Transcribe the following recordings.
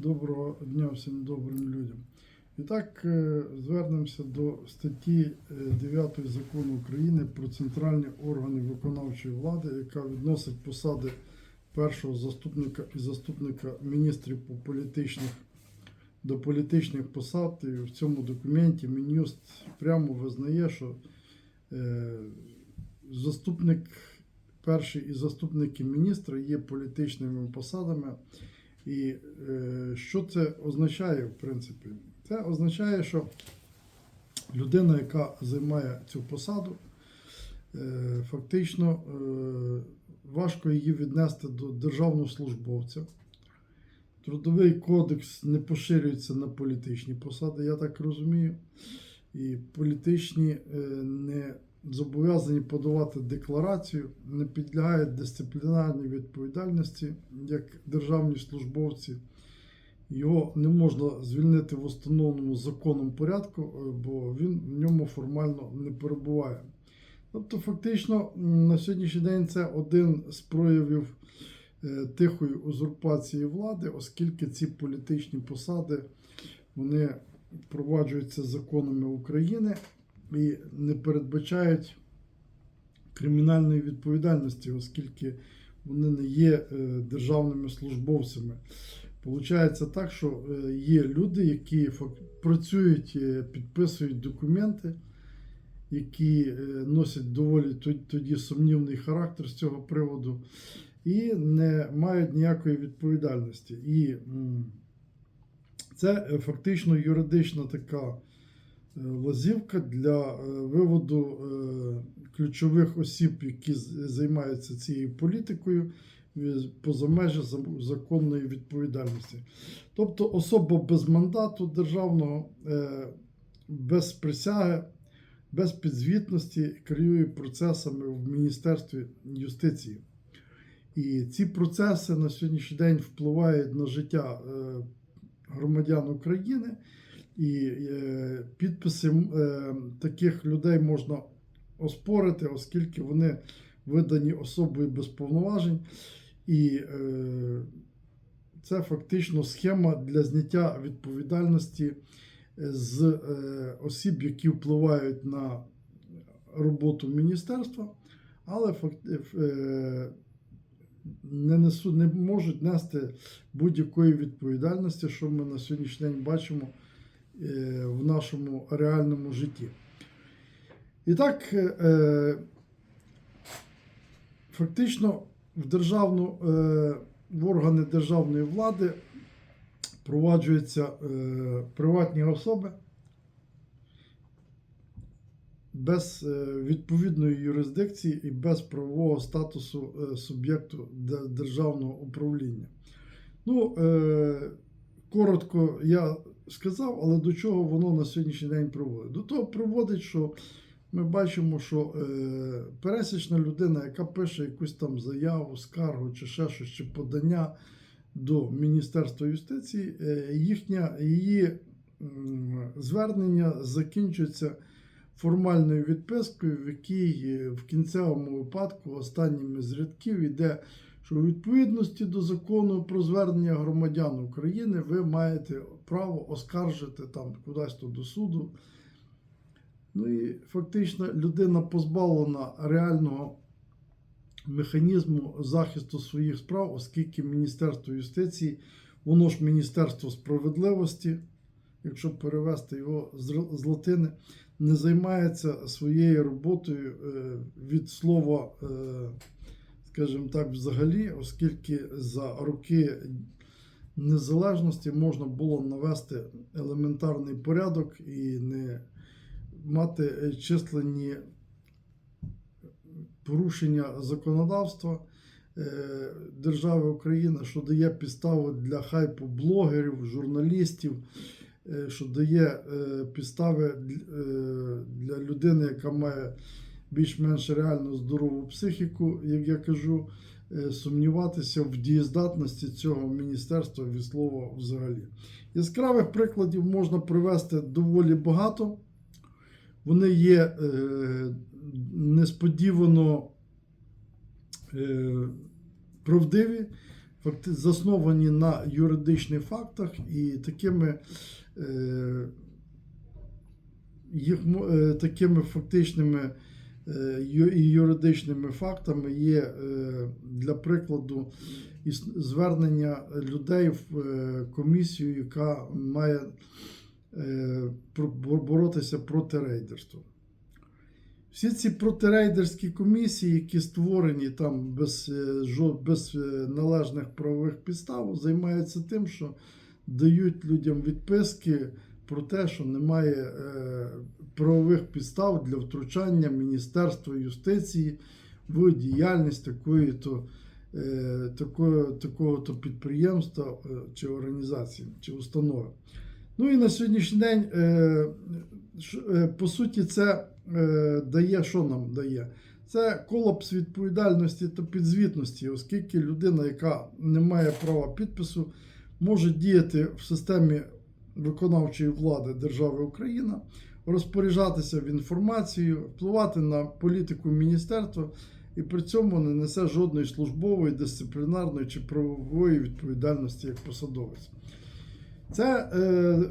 Доброго дня всім добрим людям. І так, е, звернемося до статті е, 9 закону України про центральні органи виконавчої влади, яка відносить посади першого заступника і заступника міністрів по політичних до політичних посад. І в цьому документі Мін'юст прямо визнає, що е, заступник, перший і заступники міністра є політичними посадами. І е, що це означає, в принципі? Це означає, що людина, яка займає цю посаду, е, фактично е, важко її віднести до державного службовця. Трудовий кодекс не поширюється на політичні посади, я так розумію. І політичні е, не зобов'язані подавати декларацію, не підлягають дисциплінарній відповідальності як державні службовці. Його не можна звільнити в установленому законом порядку, е, бо він в ньому формально не перебуває. Тобто, фактично, на сьогоднішній день це один з проявів е, тихої узурпації влади, оскільки ці політичні посади вони впроваджуються законами України і не передбачають кримінальної відповідальності, оскільки вони не є е, державними службовцями. Получається так, що е, є люди, які працюють, е, підписують документи, які е, носять доволі тоді сумнівний характер з цього приводу, і не мають ніякої відповідальності. І це фактично юридична така лазівка для виводу ключових осіб, які займаються цією політикою, поза межі законної відповідальності. Тобто особа без мандату державного, е, без присяги, без підзвітності керує процесами в Міністерстві юстиції. І ці процеси на сьогоднішній день впливають на життя е, громадян України, і е, підписи таких людей можна оспорити, оскільки вони видані особою без повноважень. І е, це фактично схема для зняття відповідальності з е, осіб, які впливають на роботу міністерства, але е, не, несу, не можуть нести будь-якої відповідальності, що ми на сьогоднішній день бачимо е, в нашому реальному житті. І так, е, фактично в державну, е, в органи державної влади впроваджуються е, приватні особи без е, відповідної юрисдикції і без правового статусу суб'єкту державного управління. Ну, коротко я сказав, але до чого воно на сьогоднішній день приводить? До того приводить, що ми бачимо, що е, пересічна людина, яка пише якусь там заяву, скаргу чи ще щось, чи подання до Міністерства юстиції, е, їхня, її м, звернення закінчується формальною відпискою, в якій е, в кінцевому випадку останніми з рядків йде, що у відповідності до закону про звернення громадян України ви маєте право оскаржити там кудись то до суду. Ну і фактично людина позбавлена реального механізму захисту своїх справ, оскільки Міністерство юстиції, воно ж Міністерство справедливості, якщо перевести його з латини, не займається своєю роботою е, від слова, е, скажімо так, взагалі, оскільки за роки незалежності можна було навести елементарний порядок і не мати е, численні порушення законодавства е, держави Україна, що дає підставу для хайпу блогерів, журналістів, е, що дає підстави для людини, яка має більш-менш реально здорову психіку, як я кажу, сумніватися в дієздатності цього міністерства від слова взагалі. Яскравих прикладів можна привести доволі багато. Вони є е, несподівано е, правдиві. засновані на юридичних фактах і такими, е, їх, такими фактичними і юридичними фактами є, для прикладу, звернення людей в комісію, яка має боротися проти рейдерства. Всі ці протирейдерські комісії, які створені там без, е, без е, належних правових підстав, займаються тим, що дають людям відписки про те, що немає е, правових підстав для втручання Міністерства юстиції в діяльність такої то. е, Такого, такого то підприємства е, чи організації, чи установи. Ну і на сьогоднішній день, е, е, по суті, це е, дає, що нам дає? Це колапс відповідальності та підзвітності, оскільки людина, яка не має права підпису, може діяти в системі виконавчої влади держави Україна, розпоряджатися в інформацією, впливати на політику міністерства і при цьому не несе жодної службової, дисциплінарної чи правової відповідальності як посадовець. Це е,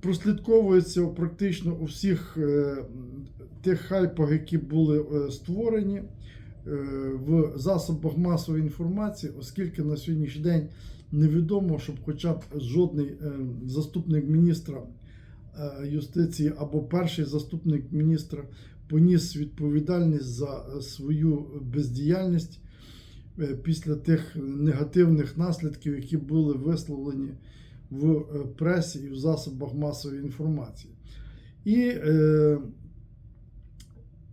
прослідковується практично у всіх е, тих хайпах, які були е, створені е, в засобах масової інформації, оскільки на сьогоднішній день невідомо, щоб хоча б жодний е, заступник міністра е, юстиції або перший заступник міністра поніс відповідальність за е, свою бездіяльність е, після тих негативних наслідків, які були висловлені в е, пресі і в засобах масової інформації. І е,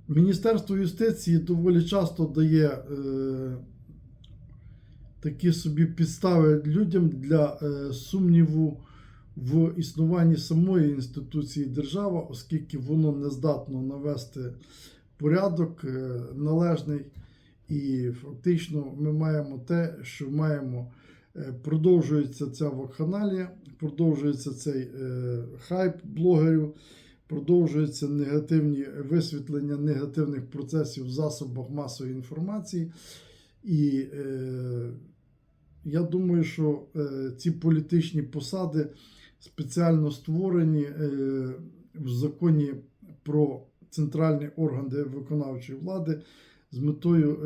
Міністерство юстиції доволі часто дає е, такі собі підстави людям для е, сумніву в існуванні самої інституції держава, оскільки воно не здатно навести порядок е, належний. І фактично ми маємо те, що маємо. Е, Продовжується ця вакханалія, продовжується цей е, хайп блогерів, продовжуються негативні висвітлення негативних процесів в засобах масової інформації. І е, я думаю, що ці політичні посади спеціально створені в законі про центральні органи виконавчої влади з метою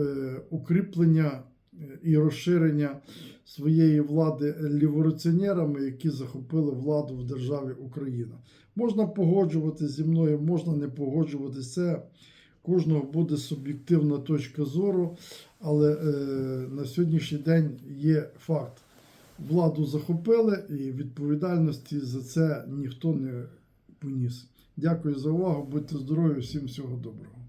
укріплення і розширення своєї влади ліворуціонерами, які захопили владу в державі Україна. Можна погоджуватися зі мною, можна не погоджуватися. Кожного буде суб'єктивна точка зору, але е, на сьогоднішній день є факт. Владу захопили і відповідальності за це ніхто не поніс. Дякую за увагу. Будьте здорові, всім всього доброго.